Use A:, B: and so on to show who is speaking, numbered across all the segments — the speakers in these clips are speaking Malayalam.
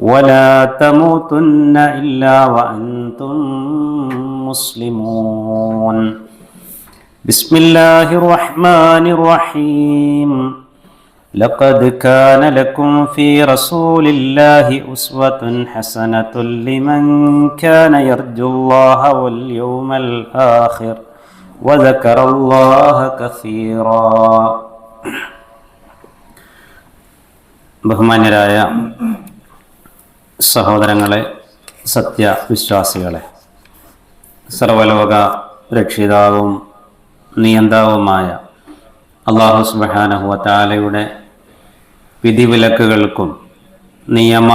A: ولا تموتن إلا وأنتم مسلمون بسم الله الرحمن الرحيم لقد كان لكم في رسول الله أسوة حسنة لمن كان يرجو الله واليوم الآخر وذكر الله كثيرا بهمان الآية സഹോദരങ്ങളെ സത്യവിശ്വാസികളെ സർവലോക രക്ഷിതാവും നിയന്താവുമായ അള്ളാഹു സുബാനഹുവത്താലയുടെ വിധിവിലക്കുകൾക്കും നിയമ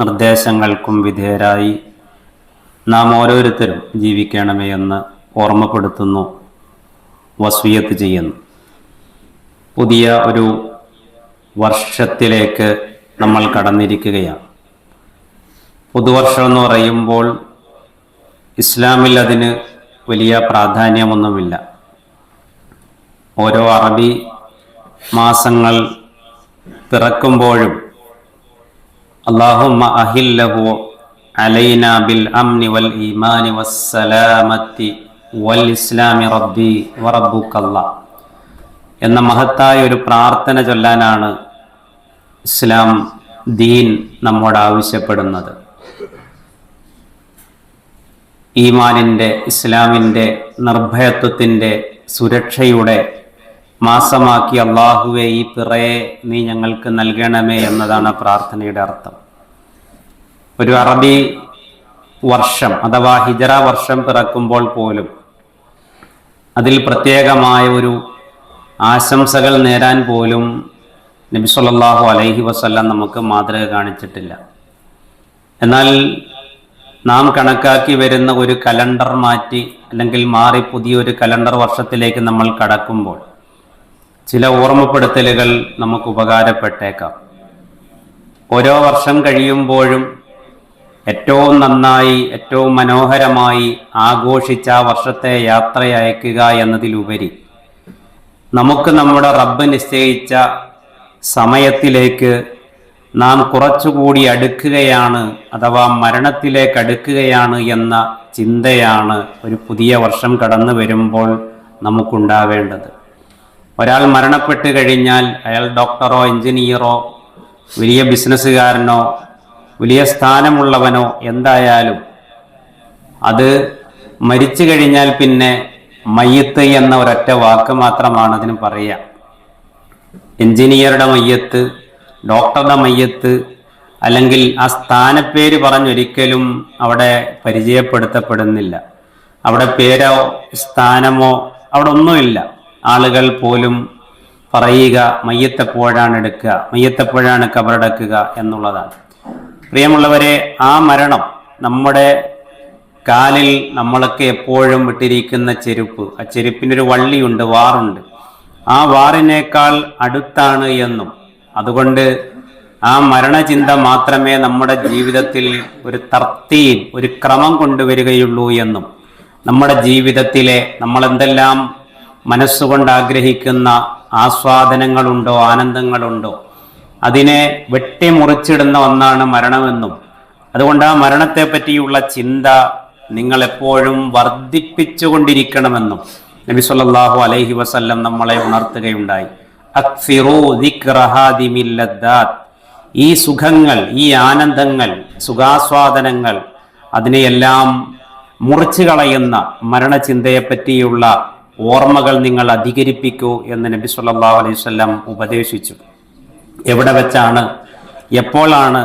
A: നിർദ്ദേശങ്ങൾക്കും വിധേയരായി നാം ഓരോരുത്തരും ജീവിക്കണമേ എന്ന് ഓർമ്മപ്പെടുത്തുന്നു വസ്വീയത്ത് ചെയ്യുന്നു പുതിയ ഒരു വർഷത്തിലേക്ക് നമ്മൾ കടന്നിരിക്കുകയാണ് പുതുവർഷം എന്ന് പറയുമ്പോൾ ഇസ്ലാമിൽ അതിന് വലിയ പ്രാധാന്യമൊന്നുമില്ല ഓരോ അറബി മാസങ്ങൾ പിറക്കുമ്പോഴും അള്ളാഹുമ്മ അഹില്ലഹു അലൈന ബിൽ അംനി വൽ ഈമാനി വസ്സലാമത്തി വൽ ഇസ്ലാമി റബ്ബി വറബുക്കല്ല എന്ന മഹത്തായ ഒരു പ്രാർത്ഥന ചൊല്ലാനാണ് ഇസ്ലാം ദീൻ നമ്മോട് ആവശ്യപ്പെടുന്നത് ഈമാനിൻ്റെ ഇസ്ലാമിൻ്റെ നിർഭയത്വത്തിൻ്റെ സുരക്ഷയുടെ മാസമാക്കി അള്ളാഹുവെ ഈ പിറയെ നീ ഞങ്ങൾക്ക് നൽകണമേ എന്നതാണ് പ്രാർത്ഥനയുടെ അർത്ഥം ഒരു അറബി വർഷം അഥവാ ഹിജറ വർഷം പിറക്കുമ്പോൾ പോലും അതിൽ പ്രത്യേകമായ ഒരു ആശംസകൾ നേരാൻ പോലും നബി അലൈഹി വസ്ല്ലാം നമുക്ക് മാതൃക കാണിച്ചിട്ടില്ല എന്നാൽ നാം കണക്കാക്കി വരുന്ന ഒരു കലണ്ടർ മാറ്റി അല്ലെങ്കിൽ മാറി പുതിയൊരു കലണ്ടർ വർഷത്തിലേക്ക് നമ്മൾ കടക്കുമ്പോൾ ചില ഓർമ്മപ്പെടുത്തലുകൾ നമുക്ക് ഉപകാരപ്പെട്ടേക്കാം ഓരോ വർഷം കഴിയുമ്പോഴും ഏറ്റവും നന്നായി ഏറ്റവും മനോഹരമായി ആഘോഷിച്ച ആ വർഷത്തെ യാത്രയയക്കുക എന്നതിലുപരി നമുക്ക് നമ്മുടെ റബ്ബ് നിശ്ചയിച്ച സമയത്തിലേക്ക് നാം കുറച്ചുകൂടി അടുക്കുകയാണ് അഥവാ മരണത്തിലേക്ക് അടുക്കുകയാണ് എന്ന ചിന്തയാണ് ഒരു പുതിയ വർഷം കടന്നു വരുമ്പോൾ നമുക്കുണ്ടാവേണ്ടത് ഒരാൾ മരണപ്പെട്ട് കഴിഞ്ഞാൽ അയാൾ ഡോക്ടറോ എഞ്ചിനീയറോ വലിയ ബിസിനസ്സുകാരനോ വലിയ സ്ഥാനമുള്ളവനോ എന്തായാലും അത് മരിച്ചു കഴിഞ്ഞാൽ പിന്നെ മയ്യത്ത് എന്ന ഒരൊറ്റ വാക്ക് മാത്രമാണ് അതിന് പറയുക എഞ്ചിനീയറുടെ മയ്യത്ത് ഡോക്ടറുടെ മയ്യത്ത് അല്ലെങ്കിൽ ആ സ്ഥാനപ്പേര് പറഞ്ഞൊരിക്കലും അവിടെ പരിചയപ്പെടുത്തപ്പെടുന്നില്ല അവിടെ പേരോ സ്ഥാനമോ അവിടെ ഒന്നുമില്ല ആളുകൾ പോലും പറയുക മയ്യത്തെപ്പോഴാണ് എടുക്കുക മയ്യത്തെപ്പോഴാണ് കബറടക്കുക എന്നുള്ളതാണ് പ്രിയമുള്ളവരെ ആ മരണം നമ്മുടെ കാലിൽ നമ്മളൊക്കെ എപ്പോഴും ഇട്ടിരിക്കുന്ന ചെരുപ്പ് ആ ചെരുപ്പിനൊരു വള്ളിയുണ്ട് വാറുണ്ട് ആ വാറിനേക്കാൾ അടുത്താണ് എന്നും അതുകൊണ്ട് ആ മരണചിന്ത മാത്രമേ നമ്മുടെ ജീവിതത്തിൽ ഒരു തർത്തീൻ ഒരു ക്രമം കൊണ്ടുവരികയുള്ളൂ എന്നും നമ്മുടെ ജീവിതത്തിലെ നമ്മൾ എന്തെല്ലാം മനസ്സുകൊണ്ട് ആഗ്രഹിക്കുന്ന ആസ്വാദനങ്ങളുണ്ടോ ആനന്ദങ്ങളുണ്ടോ അതിനെ വെട്ടിമുറിച്ചിടുന്ന ഒന്നാണ് മരണമെന്നും അതുകൊണ്ട് ആ മരണത്തെ പറ്റിയുള്ള ചിന്ത നിങ്ങൾ എപ്പോഴും വർദ്ധിപ്പിച്ചുകൊണ്ടിരിക്കണമെന്നും നബി സല്ലാഹു അലൈഹി വസല്ലം നമ്മളെ ഉണർത്തുകയുണ്ടായി ഈ സുഖങ്ങൾ ഈ ആനന്ദങ്ങൾ സുഖാസ്വാദനങ്ങൾ അതിനെയെല്ലാം മുറിച്ചു കളയുന്ന മരണചിന്തയെപ്പറ്റിയുള്ള ഓർമ്മകൾ നിങ്ങൾ അധികരിപ്പിക്കൂ എന്ന് നബി സല്ലാ അലൈഹി വസല്ലം ഉപദേശിച്ചു എവിടെ വെച്ചാണ് എപ്പോഴാണ്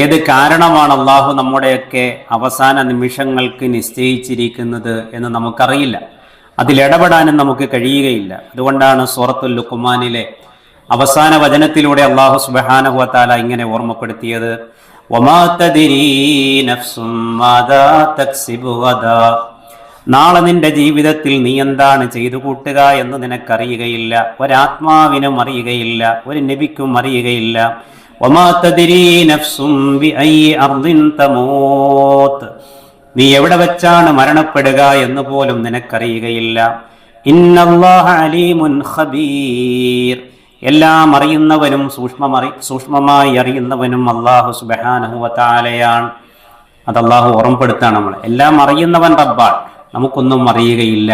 A: ഏത് കാരണമാണ് അള്ളാഹു നമ്മുടെയൊക്കെ അവസാന നിമിഷങ്ങൾക്ക് നിശ്ചയിച്ചിരിക്കുന്നത് എന്ന് നമുക്കറിയില്ല അതിലിടപെടാനും നമുക്ക് കഴിയുകയില്ല അതുകൊണ്ടാണ് സൂറത്തുൽ ലുക്കുമാനിലെ അവസാന വചനത്തിലൂടെ അള്ളാഹു സുബഹാനഹുവത്താല ഇങ്ങനെ ഓർമ്മപ്പെടുത്തിയത് നാളെ നിന്റെ ജീവിതത്തിൽ നീ എന്താണ് ചെയ്തു കൂട്ടുക എന്ന് നിനക്കറിയുകയില്ല ഒരാത്മാവിനും അറിയുകയില്ല ഒരു നബിക്കും അറിയുകയില്ല ഒമാ തദിരീ നഫ്സും നീ എവിടെ വെച്ചാണ് മരണപ്പെടുക എന്ന് പോലും നിനക്കറിയുകയില്ല അലീമുൻ ഖബീർ എല്ലാം അറിയുന്നവനും സൂക്ഷ്മമറി സൂക്ഷ്മമായി അറിയുന്നവനും അള്ളാഹു സുബഹാനഹുവത്താലയാണ് അത് അള്ളാഹു ഓർമ്മപ്പെടുത്താണ് നമ്മൾ എല്ലാം അറിയുന്നവൻ റബ്ബാണ് നമുക്കൊന്നും അറിയുകയില്ല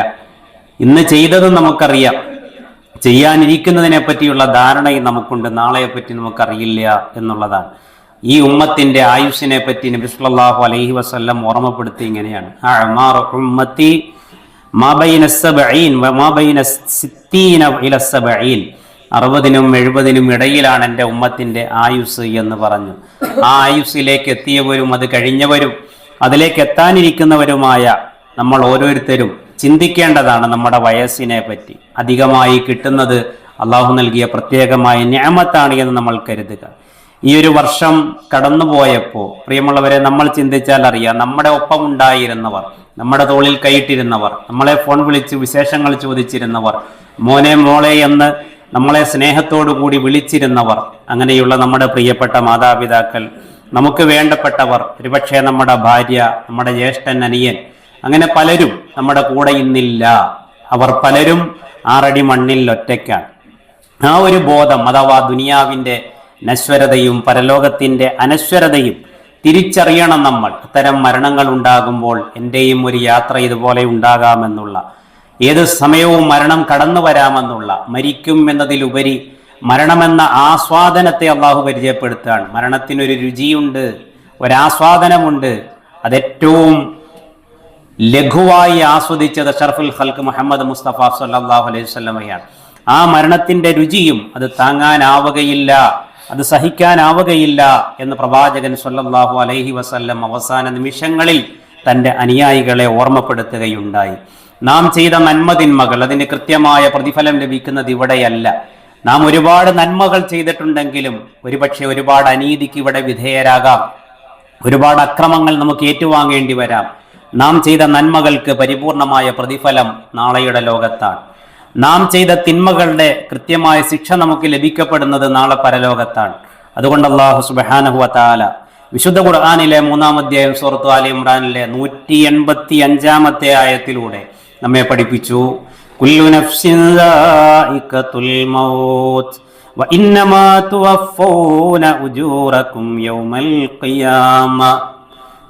A: ഇന്ന് ചെയ്തതും നമുക്കറിയാം ചെയ്യാനിരിക്കുന്നതിനെ പറ്റിയുള്ള ധാരണയും നമുക്കുണ്ട് നാളെയെ പറ്റി നമുക്കറിയില്ല എന്നുള്ളതാണ് ഈ ഉമ്മത്തിന്റെ ആയുസിനെ പറ്റി നബിസ്വല്ലാഹു അലൈഹി വസ്ല്ലം ഓർമ്മപ്പെടുത്തി ഇങ്ങനെയാണ് അറുപതിനും എഴുപതിനും ഇടയിലാണ് എൻ്റെ ഉമ്മത്തിൻ്റെ ആയുസ് എന്ന് പറഞ്ഞു ആ ആയുസ്സിലേക്ക് എത്തിയവരും അത് കഴിഞ്ഞവരും അതിലേക്ക് എത്താനിരിക്കുന്നവരുമായ നമ്മൾ ഓരോരുത്തരും ചിന്തിക്കേണ്ടതാണ് നമ്മുടെ വയസ്സിനെ പറ്റി അധികമായി കിട്ടുന്നത് അള്ളാഹു നൽകിയ പ്രത്യേകമായ ന്യാമത്താണ് എന്ന് നമ്മൾ കരുതുക ഈ ഒരു വർഷം കടന്നുപോയപ്പോൾ പ്രിയമുള്ളവരെ നമ്മൾ ചിന്തിച്ചാൽ അറിയാം നമ്മുടെ ഒപ്പം ഉണ്ടായിരുന്നവർ നമ്മുടെ തോളിൽ കൈയിട്ടിരുന്നവർ നമ്മളെ ഫോൺ വിളിച്ച് വിശേഷങ്ങൾ ചോദിച്ചിരുന്നവർ മോനെ മോളെ എന്ന് നമ്മളെ സ്നേഹത്തോടു കൂടി വിളിച്ചിരുന്നവർ അങ്ങനെയുള്ള നമ്മുടെ പ്രിയപ്പെട്ട മാതാപിതാക്കൾ നമുക്ക് വേണ്ടപ്പെട്ടവർ ഒരുപക്ഷെ നമ്മുടെ ഭാര്യ നമ്മുടെ ജ്യേഷ്ഠൻ അനിയൻ അങ്ങനെ പലരും നമ്മുടെ കൂടെ ഇന്നില്ല അവർ പലരും ആറടി മണ്ണിൽ ഒറ്റയ്ക്കാണ് ആ ഒരു ബോധം അഥവാ ദുനിയാവിൻ്റെ നശ്വരതയും പരലോകത്തിൻ്റെ അനശ്വരതയും തിരിച്ചറിയണം നമ്മൾ അത്തരം മരണങ്ങൾ ഉണ്ടാകുമ്പോൾ എൻ്റെയും ഒരു യാത്ര ഇതുപോലെ ഉണ്ടാകാമെന്നുള്ള ഏത് സമയവും മരണം കടന്നു വരാമെന്നുള്ള മരിക്കും എന്നതിലുപരി മരണമെന്ന ആസ്വാദനത്തെ അള്ളാഹു പരിചയപ്പെടുത്തുകയാണ് മരണത്തിനൊരു രുചിയുണ്ട് ഒരാസ്വാദനമുണ്ട് അതേറ്റവും ലഘുവായി ആസ്വദിച്ചത് ഷർഫുൽ ഹൽക്ക് മുഹമ്മദ് മുസ്തഫ സല്ലാഹു അലൈഹി സ്വലമയാണ് ആ മരണത്തിൻ്റെ രുചിയും അത് താങ്ങാനാവുകയില്ല അത് സഹിക്കാനാവുകയില്ല എന്ന് പ്രവാചകൻ സൊല്ലാഹു അലൈഹി വസല്ലം അവസാന നിമിഷങ്ങളിൽ തൻ്റെ അനുയായികളെ ഓർമ്മപ്പെടുത്തുകയുണ്ടായി നാം ചെയ്ത നന്മതിന്മകൾ അതിന് കൃത്യമായ പ്രതിഫലം ലഭിക്കുന്നത് ഇവിടെയല്ല നാം ഒരുപാട് നന്മകൾ ചെയ്തിട്ടുണ്ടെങ്കിലും ഒരുപക്ഷെ ഒരുപാട് അനീതിക്ക് ഇവിടെ വിധേയരാകാം ഒരുപാട് അക്രമങ്ങൾ നമുക്ക് ഏറ്റുവാങ്ങേണ്ടി വരാം നാം ചെയ്ത നന്മകൾക്ക് പരിപൂർണമായ പ്രതിഫലം നാളെയുടെ ലോകത്താണ് നാം ചെയ്ത തിന്മകളുടെ കൃത്യമായ ശിക്ഷ നമുക്ക് ലഭിക്കപ്പെടുന്നത് നാളെ പരലോകത്താണ് അതുകൊണ്ട് അള്ളാഹു സുബാനഹുഅല വിശുദ്ധ ഖുർആാനിലെ മൂന്നാം അധ്യായം സുഹൃത്തു അലി ഇമ്രാനിലെ നൂറ്റി എൺപത്തി അഞ്ചാമത്തെ ആയത്തിലൂടെ നമ്മെ പഠിപ്പിച്ചു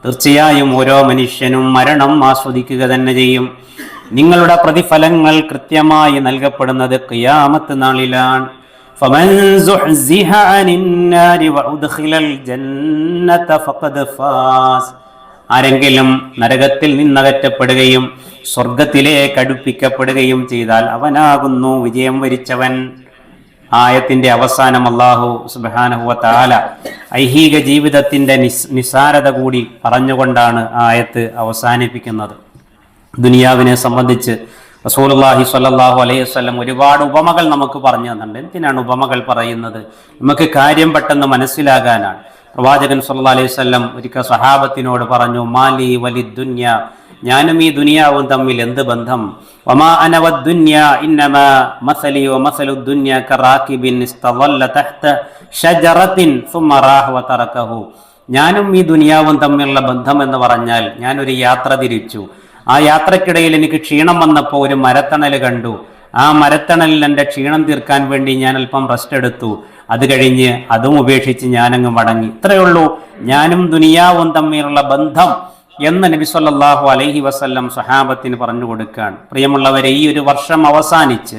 A: തീർച്ചയായും ഓരോ മനുഷ്യനും മരണം ആസ്വദിക്കുക തന്നെ ചെയ്യും നിങ്ങളുടെ പ്രതിഫലങ്ങൾ കൃത്യമായി നൽകപ്പെടുന്നത് കിയാമത്ത് നാളിലാണ് ആരെങ്കിലും നരകത്തിൽ നിന്നകറ്റപ്പെടുകയും സ്വർഗത്തിലേക്ക് അടുപ്പിക്കപ്പെടുകയും ചെയ്താൽ അവനാകുന്നു വിജയം വരിച്ചവൻ ആയത്തിന്റെ അവസാനം അള്ളാഹു സുബാനഹുവ ഐഹിക ജീവിതത്തിന്റെ നിസ് നിസാരത കൂടി പറഞ്ഞുകൊണ്ടാണ് ആയത്ത് അവസാനിപ്പിക്കുന്നത് ദുനിയാവിനെ സംബന്ധിച്ച് റസൂലുള്ളാഹി സ്വല്ലല്ലാഹു അലൈഹി വസല്ലം ഒരുപാട് ഉപമകൾ നമുക്ക് പറഞ്ഞു തന്നിട്ടുണ്ട് എന്തിനാണ് ഉപമകൾ പറയുന്നത് നമുക്ക് കാര്യം പെട്ടെന്ന് മനസ്സിലാകാനാണ് പ്രവാചകൻ സല്ലല്ലാഹു അലൈഹി വസല്ലം ഒരിക്കൽ സഹാബത്തിനോട് പറഞ്ഞു മാലി വലി ദുന്യ ഞാനും ഈ ദുനിയാവും തമ്മിൽ എന്ത് ബന്ധം വമാ ദുന്യ ഇന്നമ മസലി വ മസലു ദുന്യ കറാകിബിൻ ഇസ്തവല്ല തഹ്ത ഷജറത്തിൻ സുമ്മ വ തറകഹു ഞാനും ഈ ദുനിയാവും തമ്മിലുള്ള ബന്ധം എന്ന് പറഞ്ഞാൽ ഞാനൊരു യാത്ര തിരിച്ചു ആ യാത്രക്കിടയിൽ എനിക്ക് ക്ഷീണം വന്നപ്പോൾ ഒരു മരത്തണൽ കണ്ടു ആ മരത്തണലിൽ എൻ്റെ ക്ഷീണം തീർക്കാൻ വേണ്ടി ഞാൻ അല്പം റെസ്റ്റ് എടുത്തു അത് കഴിഞ്ഞ് അതും ഉപേക്ഷിച്ച് ഞാനങ്ങ് മടങ്ങി ഇത്രയുള്ളൂ ഞാനും ദുനിയാവും തമ്മിലുള്ള ബന്ധം എന്ന് നബി സല്ലാഹു അലൈഹി വസല്ലം സഹാബത്തിന് പറഞ്ഞു കൊടുക്കുകയാണ് പ്രിയമുള്ളവരെ ഈ ഒരു വർഷം അവസാനിച്ച്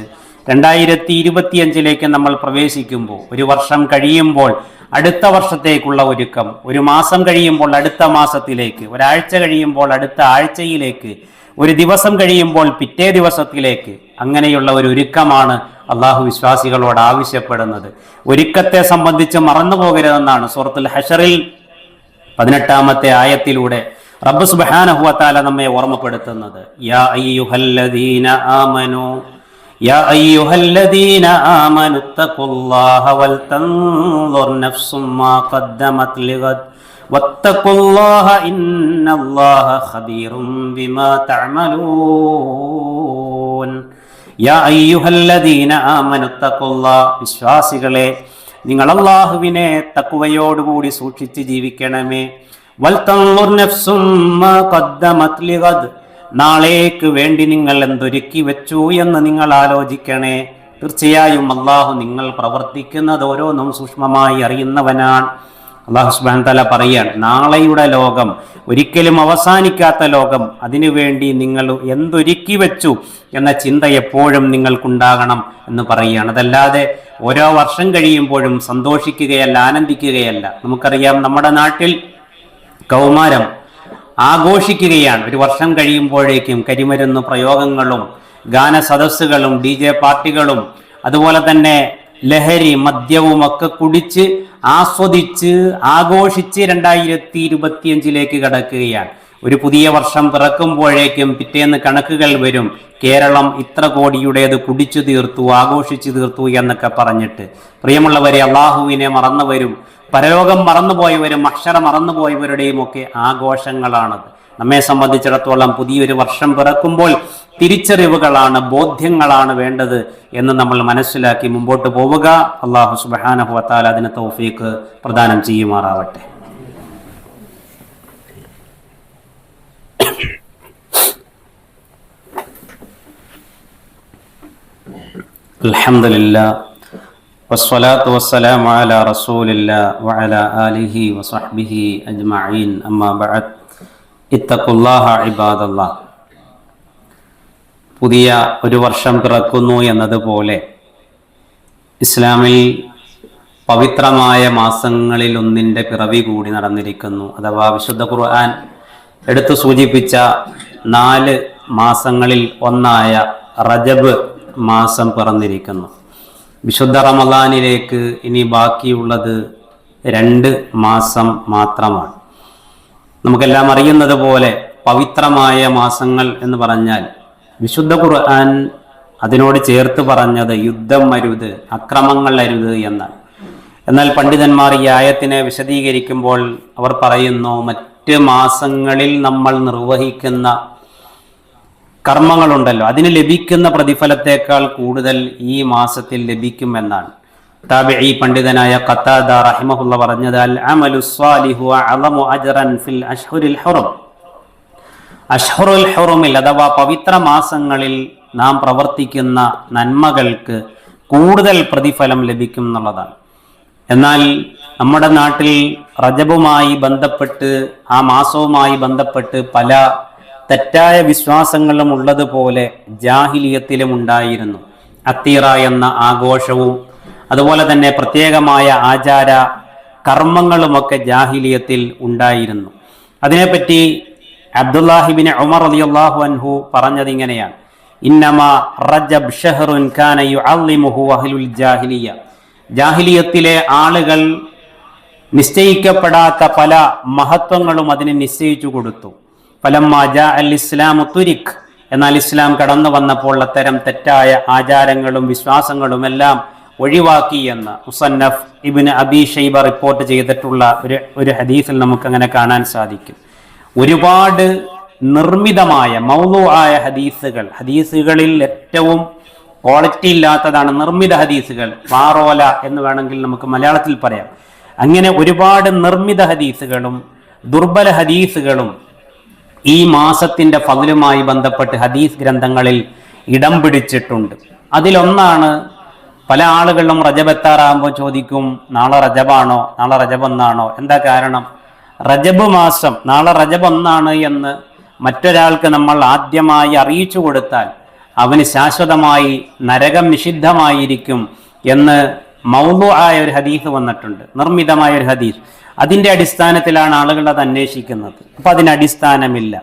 A: രണ്ടായിരത്തി ഇരുപത്തിയഞ്ചിലേക്ക് നമ്മൾ പ്രവേശിക്കുമ്പോൾ ഒരു വർഷം കഴിയുമ്പോൾ അടുത്ത വർഷത്തേക്കുള്ള ഒരുക്കം ഒരു മാസം കഴിയുമ്പോൾ അടുത്ത മാസത്തിലേക്ക് ഒരാഴ്ച കഴിയുമ്പോൾ അടുത്ത ആഴ്ചയിലേക്ക് ഒരു ദിവസം കഴിയുമ്പോൾ പിറ്റേ ദിവസത്തിലേക്ക് അങ്ങനെയുള്ള ഒരു ഒരുക്കമാണ് അള്ളാഹു വിശ്വാസികളോട് ആവശ്യപ്പെടുന്നത് ഒരുക്കത്തെ സംബന്ധിച്ച് മറന്നു പോകരുതെന്നാണ് സുഹൃത്തുൽ ഹഷറിൽ പതിനെട്ടാമത്തെ ആയത്തിലൂടെ റബ്ബ് സുബാനഹുവത്താല നമ്മെ ഓർമ്മപ്പെടുത്തുന്നത് യാ يا أيها الذين آمنوا اتقوا الله ولتنظر نفس ما قدمت لغد واتقوا الله إن الله خبير بما تعملون يا أيها الذين آمنوا اتقوا الله വിശ്വാസികളെ നിങ്ങൾ അള്ളാഹുവിനെ തക്കുവയോടുകൂടി സൂക്ഷിച്ച് ജീവിക്കണമേ വൽത്തന്നുർ നെഫ്സും നാളേക്ക് വേണ്ടി നിങ്ങൾ എന്തൊരുക്കി വെച്ചു എന്ന് നിങ്ങൾ ആലോചിക്കണേ തീർച്ചയായും അള്ളാഹു നിങ്ങൾ പ്രവർത്തിക്കുന്നത് ഓരോന്നും സൂക്ഷ്മമായി അറിയുന്നവനാണ് അള്ളാഹു സുബാൻ തല പറയാണ് നാളെയുടെ ലോകം ഒരിക്കലും അവസാനിക്കാത്ത ലോകം അതിനുവേണ്ടി നിങ്ങൾ എന്തൊരുക്കി വെച്ചു എന്ന ചിന്ത എപ്പോഴും നിങ്ങൾക്കുണ്ടാകണം എന്ന് പറയുകയാണ് അതല്ലാതെ ഓരോ വർഷം കഴിയുമ്പോഴും സന്തോഷിക്കുകയല്ല ആനന്ദിക്കുകയല്ല നമുക്കറിയാം നമ്മുടെ നാട്ടിൽ കൗമാരം ആഘോഷിക്കുകയാണ് ഒരു വർഷം കഴിയുമ്പോഴേക്കും കരിമരുന്ന് പ്രയോഗങ്ങളും ഗാന സദസ്സുകളും ഡി ജെ പാർട്ടികളും അതുപോലെ തന്നെ ലഹരി മദ്യവും ഒക്കെ കുടിച്ച് ആസ്വദിച്ച് ആഘോഷിച്ച് രണ്ടായിരത്തി ഇരുപത്തിയഞ്ചിലേക്ക് കടക്കുകയാണ് ഒരു പുതിയ വർഷം പിറക്കുമ്പോഴേക്കും പിറ്റേന്ന് കണക്കുകൾ വരും കേരളം ഇത്ര കോടിയുടേത് കുടിച്ചു തീർത്തു ആഘോഷിച്ചു തീർത്തു എന്നൊക്കെ പറഞ്ഞിട്ട് പ്രിയമുള്ളവരെ അള്ളാഹുവിനെ വരും പരലോകം മറന്നുപോയവരും അക്ഷര മറന്നുപോയവരുടെയും ഒക്കെ ആഘോഷങ്ങളാണത് നമ്മെ സംബന്ധിച്ചിടത്തോളം പുതിയൊരു വർഷം പിറക്കുമ്പോൾ തിരിച്ചറിവുകളാണ് ബോധ്യങ്ങളാണ് വേണ്ടത് എന്ന് നമ്മൾ മനസ്സിലാക്കി മുമ്പോട്ട് പോവുക അള്ളാഹു സുബാനഹുവത്താൽ അതിന് തോഫീക്ക് പ്രദാനം ചെയ്യുമാറാവട്ടെ അലഹമില്ല വസ്സലാത്തു വസ്സലാം അലാ رسول الله ആലിഹി വസഹ്ബിഹി وصحبه അമ്മാ ബഅദ് بعد اتقوا പുതിയ ഒരു വർഷം പിറക്കുന്നു എന്നതുപോലെ ഇസ്ലാമിൽ പവിത്രമായ മാസങ്ങളിൽ ഒന്നിൻ്റെ പിറവി കൂടി നടന്നിരിക്കുന്നു അഥവാ വിശുദ്ധ ഖുർആൻ എടുത്തു സൂചിപ്പിച്ച നാല് മാസങ്ങളിൽ ഒന്നായ റജബ് മാസം പിറന്നിരിക്കുന്നു വിശുദ്ധ റമദാനിലേക്ക് ഇനി ബാക്കിയുള്ളത് രണ്ട് മാസം മാത്രമാണ് നമുക്കെല്ലാം അറിയുന്നത് പോലെ പവിത്രമായ മാസങ്ങൾ എന്ന് പറഞ്ഞാൽ വിശുദ്ധ ഖുർആൻ അതിനോട് ചേർത്ത് പറഞ്ഞത് യുദ്ധം വരുത് അക്രമങ്ങൾ അരുത് എന്നാണ് എന്നാൽ പണ്ഡിതന്മാർ ഈ ആയത്തിനെ വിശദീകരിക്കുമ്പോൾ അവർ പറയുന്നു മറ്റ് മാസങ്ങളിൽ നമ്മൾ നിർവഹിക്കുന്ന കർമ്മങ്ങളുണ്ടല്ലോ അതിന് ലഭിക്കുന്ന പ്രതിഫലത്തേക്കാൾ കൂടുതൽ ഈ മാസത്തിൽ ലഭിക്കും എന്നാണ് പണ്ഡിതനായ ഖത്താദ റഹിമഹുള്ള പറഞ്ഞത് അൽ അമലു അലമു ഫിൽ ഹുറം അഥവാ പവിത്ര മാസങ്ങളിൽ നാം പ്രവർത്തിക്കുന്ന നന്മകൾക്ക് കൂടുതൽ പ്രതിഫലം ലഭിക്കും എന്നുള്ളതാണ് എന്നാൽ നമ്മുടെ നാട്ടിൽ റജബുമായി ബന്ധപ്പെട്ട് ആ മാസവുമായി ബന്ധപ്പെട്ട് പല തെറ്റായ വിശ്വാസങ്ങളും ഉള്ളതുപോലെ ജാഹിലിയത്തിലും ഉണ്ടായിരുന്നു അത്തീറ എന്ന ആഘോഷവും അതുപോലെ തന്നെ പ്രത്യേകമായ ആചാര കർമ്മങ്ങളുമൊക്കെ ജാഹിലിയത്തിൽ ഉണ്ടായിരുന്നു അതിനെപ്പറ്റി അബ്ദുല്ലാഹിബിൻ ഉമർ അലി അള്ളാഹു അൻഹു പറഞ്ഞത് ഇങ്ങനെയാണ് ഇന്നമ റജബ് ഷെഹറുൻ ഖാനയുൽ ജാഹിലിയ ജാഹിലിയത്തിലെ ആളുകൾ നിശ്ചയിക്കപ്പെടാത്ത പല മഹത്വങ്ങളും അതിനെ നിശ്ചയിച്ചു കൊടുത്തു തുരിഖ് എന്നാൽ ഇസ്ലാം കടന്നു വന്നപ്പോൾ അത്തരം തെറ്റായ ആചാരങ്ങളും വിശ്വാസങ്ങളും എല്ലാം ഒഴിവാക്കി എന്ന് മുസന്നഫ് ഇബിന് അബി ഷൈബ റിപ്പോർട്ട് ചെയ്തിട്ടുള്ള ഒരു ഒരു ഹദീസിൽ അങ്ങനെ കാണാൻ സാധിക്കും ഒരുപാട് നിർമ്മിതമായ മൗലു ആയ ഹദീസുകൾ ഹദീസുകളിൽ ഏറ്റവും ക്വാളിറ്റി ഇല്ലാത്തതാണ് നിർമ്മിത ഹദീസുകൾ പാറോല എന്ന് വേണമെങ്കിൽ നമുക്ക് മലയാളത്തിൽ പറയാം അങ്ങനെ ഒരുപാട് നിർമ്മിത ഹദീസുകളും ദുർബല ഹദീസുകളും ഈ മാസത്തിന്റെ ഫതിലുമായി ബന്ധപ്പെട്ട് ഹദീസ് ഗ്രന്ഥങ്ങളിൽ ഇടം പിടിച്ചിട്ടുണ്ട് അതിലൊന്നാണ് പല ആളുകളും റജബെത്താറാകുമ്പോൾ ചോദിക്കും നാളെ റജബാണോ നാളെ റജബ് ഒന്നാണോ എന്താ കാരണം റജബ് മാസം നാളെ റജബ് ഒന്നാണ് എന്ന് മറ്റൊരാൾക്ക് നമ്മൾ ആദ്യമായി അറിയിച്ചു കൊടുത്താൽ അവന് ശാശ്വതമായി നരകം നിഷിദ്ധമായിരിക്കും എന്ന് മൗലു ആയ ഒരു ഹദീസ് വന്നിട്ടുണ്ട് നിർമ്മിതമായ ഒരു ഹദീസ് അതിൻ്റെ അടിസ്ഥാനത്തിലാണ് ആളുകൾ അത് അന്വേഷിക്കുന്നത് അപ്പോൾ അതിന് അടിസ്ഥാനമില്ല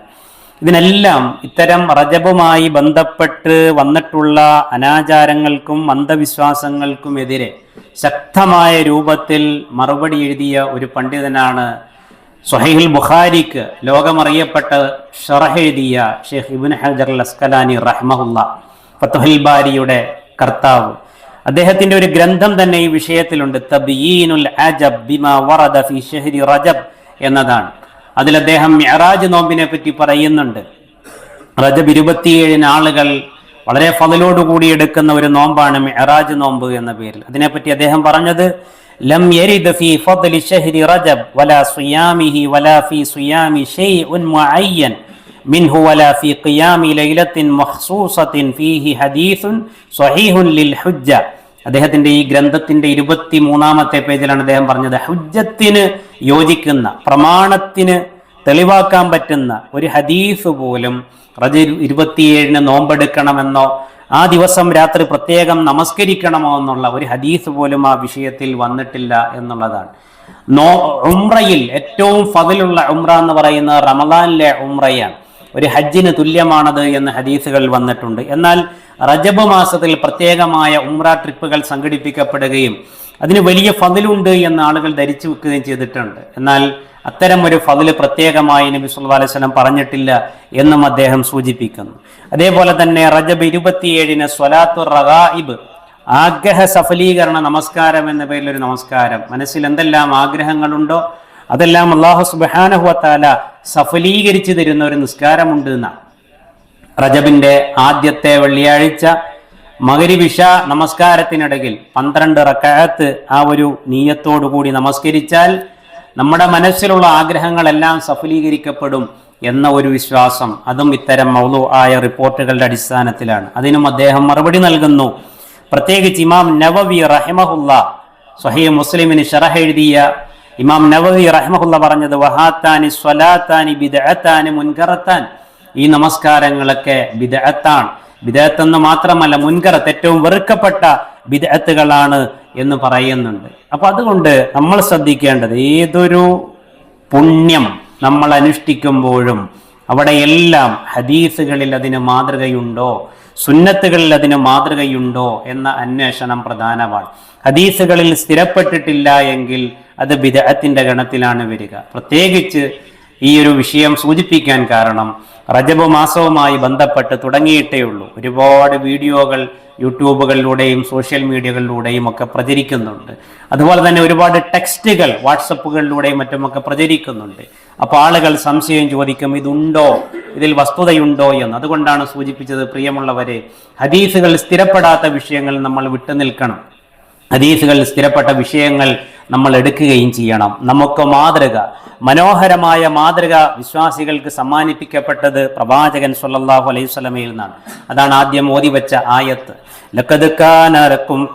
A: ഇതിനെല്ലാം ഇത്തരം റജബുമായി ബന്ധപ്പെട്ട് വന്നിട്ടുള്ള അനാചാരങ്ങൾക്കും അന്ധവിശ്വാസങ്ങൾക്കുമെതിരെ ശക്തമായ രൂപത്തിൽ മറുപടി എഴുതിയ ഒരു പണ്ഡിതനാണ് സൊഹൈൽ ബുഖാരിക്ക് ലോകമറിയപ്പെട്ട ഷറഹെഴുതിയ ഷെയ്ഖ് ഇബിൻ ഹജർ അസ്കലാനി റഹ്മുല്ല ഫത്തുഹൽബാരിയുടെ ബാരിയുടെ കർത്താവ് അദ്ദേഹത്തിന്റെ ഒരു ഗ്രന്ഥം തന്നെ ഈ വിഷയത്തിലുണ്ട് തബീനുൽ അജബ് വറദ ഫി ഷഹരി റജബ് എന്നതാണ് അതിൽ അദ്ദേഹം മെഹറാജ് നോമ്പിനെ പറ്റി പറയുന്നുണ്ട് റജബ് ഇരുപത്തിയേഴിന് ആളുകൾ വളരെ ഫതിലോടുകൂടി എടുക്കുന്ന ഒരു നോമ്പാണ് മെഹറാജ് നോമ്പ് എന്ന പേരിൽ അതിനെപ്പറ്റി അദ്ദേഹം പറഞ്ഞത് ലം യരിദ് ഫി ഫി റജബ് വലാ വലാ ഫി സുയാമി ഷൈഉൻ മുഅയ്യൻ منه ولا في قيام ليلة مخصوصة فيه حديث صحيح ഹുജ്ജ അദ്ദേഹത്തിന്റെ ഈ ഗ്രന്ഥത്തിന്റെ ഇരുപത്തി മൂന്നാമത്തെ പേജിലാണ് അദ്ദേഹം പറഞ്ഞത് ഹുജ്ജത്തിന് യോജിക്കുന്ന പ്രമാണത്തിന് തെളിവാക്കാൻ പറ്റുന്ന ഒരു ഹദീസ് പോലും റജ ഇരുപത്തിയേഴിന് നോമ്പെടുക്കണമെന്നോ ആ ദിവസം രാത്രി പ്രത്യേകം നമസ്കരിക്കണമോ എന്നുള്ള ഒരു ഹദീസ് പോലും ആ വിഷയത്തിൽ വന്നിട്ടില്ല എന്നുള്ളതാണ് നോ ഉംറയിൽ ഏറ്റവും ഫതിലുള്ള ഉംറ എന്ന് പറയുന്നത് റമദാനിലെ ഉംറയാണ് ഒരു ഹജ്ജിന് തുല്യമാണത് എന്ന് ഹദീസുകൾ വന്നിട്ടുണ്ട് എന്നാൽ റജബ് മാസത്തിൽ പ്രത്യേകമായ ഉംറ ട്രിപ്പുകൾ സംഘടിപ്പിക്കപ്പെടുകയും അതിന് വലിയ ഫതിലുണ്ട് എന്ന് ആളുകൾ ധരിച്ചു വെക്കുകയും ചെയ്തിട്ടുണ്ട് എന്നാൽ അത്തരം ഒരു ഫതില് പ്രത്യേകമായി നബി സുല്ലാ അലൈവലം പറഞ്ഞിട്ടില്ല എന്നും അദ്ദേഹം സൂചിപ്പിക്കുന്നു അതേപോലെ തന്നെ റജബ് ഇരുപത്തിയേഴിന് സ്വലാത്തു റഗായിബ് ആഗ്രഹ സഫലീകരണ നമസ്കാരം എന്ന പേരിലൊരു നമസ്കാരം മനസ്സിൽ എന്തെല്ലാം ആഗ്രഹങ്ങളുണ്ടോ അതെല്ലാം അള്ളാഹു സുബാനഹുവത്താല സഫലീകരിച്ചു തരുന്ന ഒരു നിസ്കാരമുണ്ട് എന്നാണ് റജബിന്റെ ആദ്യത്തെ വെള്ളിയാഴ്ച മകരിവിഷ നമസ്കാരത്തിനിടയിൽ പന്ത്രണ്ട് റക്കാഴത്ത് ആ ഒരു നീയത്തോടുകൂടി നമസ്കരിച്ചാൽ നമ്മുടെ മനസ്സിലുള്ള ആഗ്രഹങ്ങളെല്ലാം സഫലീകരിക്കപ്പെടും എന്ന ഒരു വിശ്വാസം അതും ഇത്തരം മൗലു ആയ റിപ്പോർട്ടുകളുടെ അടിസ്ഥാനത്തിലാണ് അതിനും അദ്ദേഹം മറുപടി നൽകുന്നു പ്രത്യേകിച്ച് ഇമാം നവവി റഹിമഹുല്ല സഹീ മുസ്ലിമിന് ഷറഹ് എഴുതിയ ഇമാം നവവി റഹ്മുല്ല പറഞ്ഞത് വഹാത്താനി സ്വലാത്താനി ബിദഅത്താനി മുൻകറത്താൻ ഈ നമസ്കാരങ്ങളൊക്കെ ബിദഅത്താണ് ബിദഅത്ത് എന്ന് മാത്രമല്ല മുൻകറത്ത് ഏറ്റവും വെറുക്കപ്പെട്ട ബിദഅത്തുകളാണ് എന്ന് പറയുന്നുണ്ട് അപ്പൊ അതുകൊണ്ട് നമ്മൾ ശ്രദ്ധിക്കേണ്ടത് ഏതൊരു പുണ്യം നമ്മൾ അനുഷ്ഠിക്കുമ്പോഴും അവിടെയെല്ലാം ഹദീസുകളിൽ അതിന് മാതൃകയുണ്ടോ സുന്നത്തുകളിൽ അതിന് മാതൃകയുണ്ടോ എന്ന അന്വേഷണം പ്രധാനമാണ് ഹദീസുകളിൽ സ്ഥിരപ്പെട്ടിട്ടില്ല എങ്കിൽ അത് ബിദഅത്തിന്റെ ഗണത്തിലാണ് വരിക പ്രത്യേകിച്ച് ഈ ഒരു വിഷയം സൂചിപ്പിക്കാൻ കാരണം റജബ് മാസവുമായി ബന്ധപ്പെട്ട് തുടങ്ങിയിട്ടേ ഉള്ളൂ ഒരുപാട് വീഡിയോകൾ യൂട്യൂബുകളിലൂടെയും സോഷ്യൽ മീഡിയകളിലൂടെയും ഒക്കെ പ്രചരിക്കുന്നുണ്ട് അതുപോലെ തന്നെ ഒരുപാട് ടെക്സ്റ്റുകൾ വാട്സപ്പുകളിലൂടെയും മറ്റുമൊക്കെ പ്രചരിക്കുന്നുണ്ട് അപ്പോൾ ആളുകൾ സംശയം ചോദിക്കും ഇതുണ്ടോ ഇതിൽ വസ്തുതയുണ്ടോ എന്ന് അതുകൊണ്ടാണ് സൂചിപ്പിച്ചത് പ്രിയമുള്ളവരെ ഹദീസുകൾ സ്ഥിരപ്പെടാത്ത വിഷയങ്ങൾ നമ്മൾ വിട്ടുനിൽക്കണം ഹദീസുകളിൽ സ്ഥിരപ്പെട്ട വിഷയങ്ങൾ നമ്മൾ എടുക്കുകയും ചെയ്യണം നമുക്ക് മാതൃക മനോഹരമായ മാതൃക വിശ്വാസികൾക്ക് സമ്മാനിപ്പിക്കപ്പെട്ടത് പ്രവാചകൻ സുല്ലാഹു അലൈഹി സ്വലമയിൽ നിന്നാണ് അതാണ് ആദ്യം ഓതി വെച്ച ആയത്ത് ലക്കതുക്കാനറക്കും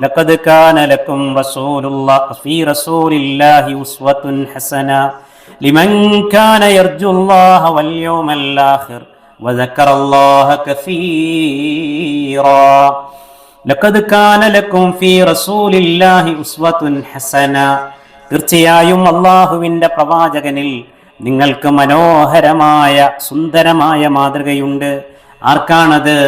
A: ലഖദ് കാന ലക്കും ഫീ റസൂലില്ലാഹി ഉസ്വത്തുൻ ഹസന തീർച്ചയായും അള്ളാഹുവിന്റെ പ്രവാചകനിൽ നിങ്ങൾക്ക് മനോഹരമായ സുന്ദരമായ മാതൃകയുണ്ട് ആർക്കാണത്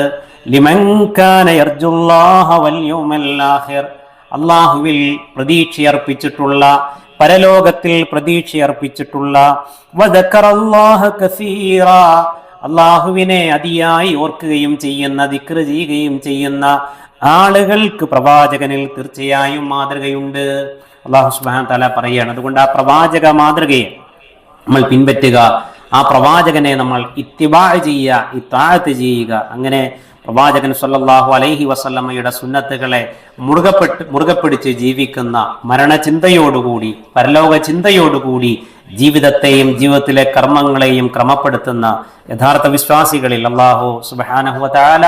A: അള്ളാഹുവിൽ പ്രതീക്ഷയർപ്പിച്ചിട്ടുള്ള പരലോകത്തിൽ പ്രതീക്ഷയർപ്പിച്ചിട്ടുള്ള അള്ളാഹുവിനെ അതിയായി ഓർക്കുകയും ചെയ്യുന്ന ദിക്ര ചെയ്യുകയും ചെയ്യുന്ന ആളുകൾക്ക് പ്രവാചകനിൽ തീർച്ചയായും മാതൃകയുണ്ട് അള്ളാഹു സുബാൻ തല പറയാണ് അതുകൊണ്ട് ആ പ്രവാചക മാതൃകയെ നമ്മൾ പിൻപറ്റുക ആ പ്രവാചകനെ നമ്മൾ ഇത്തിബാ ചെയ്യുക ഇത്താഴത്ത് ചെയ്യുക അങ്ങനെ പ്രവാചകൻ സല്ലാഹു അലൈഹി വസല്ലമ്മയുടെ സുന്നത്തുകളെ മുറുകപ്പെട്ട് മുറുകെ പിടിച്ച് ജീവിക്കുന്ന മരണചിന്തയോടുകൂടി പരലോക ചിന്തയോടുകൂടി ജീവിതത്തെയും ജീവിതത്തിലെ കർമ്മങ്ങളെയും ക്രമപ്പെടുത്തുന്ന യഥാർത്ഥ വിശ്വാസികളിൽ അള്ളാഹു സുബഹാനഹുവല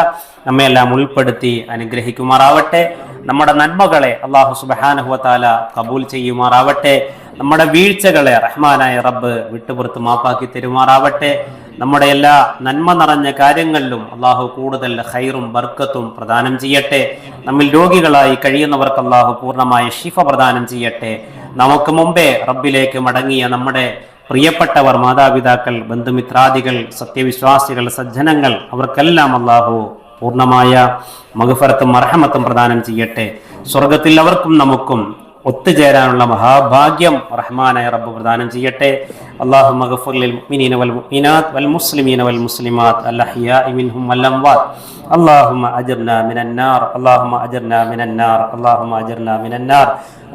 A: നമ്മയെല്ലാം ഉൾപ്പെടുത്തി അനുഗ്രഹിക്കുമാറാവട്ടെ നമ്മുടെ നന്മകളെ അള്ളാഹു സുബഹാനഹുല കബൂൽ ചെയ്യുമാറാവട്ടെ നമ്മുടെ വീഴ്ചകളെ റഹ്മാനായ റബ്ബ് വിട്ടുപുറത്ത് മാപ്പാക്കി തരുമാറാവട്ടെ നമ്മുടെ എല്ലാ നന്മ നിറഞ്ഞ കാര്യങ്ങളിലും അള്ളാഹു കൂടുതൽ ഹൈറും ബർക്കത്തും പ്രദാനം ചെയ്യട്ടെ നമ്മിൽ രോഗികളായി കഴിയുന്നവർക്ക് അള്ളാഹു പൂർണ്ണമായ ഷിഫ പ്രദാനം ചെയ്യട്ടെ നമുക്ക് മുമ്പേ റബ്ബിലേക്ക് മടങ്ങിയ നമ്മുടെ പ്രിയപ്പെട്ടവർ മാതാപിതാക്കൾ ബന്ധുമിത്രാദികൾ സത്യവിശ്വാസികൾ സജ്ജനങ്ങൾ അവർക്കെല്ലാം അള്ളാഹു പൂർണ്ണമായ മഹുഫരത്തും അർഹമത്തും പ്രദാനം ചെയ്യട്ടെ സ്വർഗത്തിൽ അവർക്കും നമുക്കും ഒത്തുചേരാനുള്ള മഹാഭാഗ്യം റഹ്മാനായ റബ്ബ് പ്രദാനം ചെയ്യട്ടെ അള്ളാഹു മഗഫുൽ മുഅ്മിനീന വൽ മുഅ്മിനാത്ത് വൽ മുസ്ലിമീന വൽ മുസ്ലിമാത്ത് അൽഹയാഇ മിൻഹും വൽ അംവാത്ത് اللهم أجرنا من النار اللهم أجرنا من النار اللهم أجرنا من النار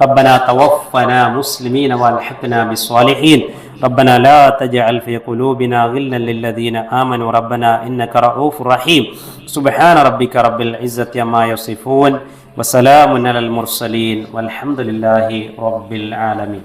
A: ربنا توفنا مسلمين والحقنا بالصالحين ربنا لا تجعل في قلوبنا غلا للذين آمنوا ربنا إنك رؤوف رحيم سبحان ربك رب العزة ما يصفون വസ്സലാമുനൽ മുർസലീൻ വലഹമുല്ലാഹി റബ്ബിൽ ആലമീൻ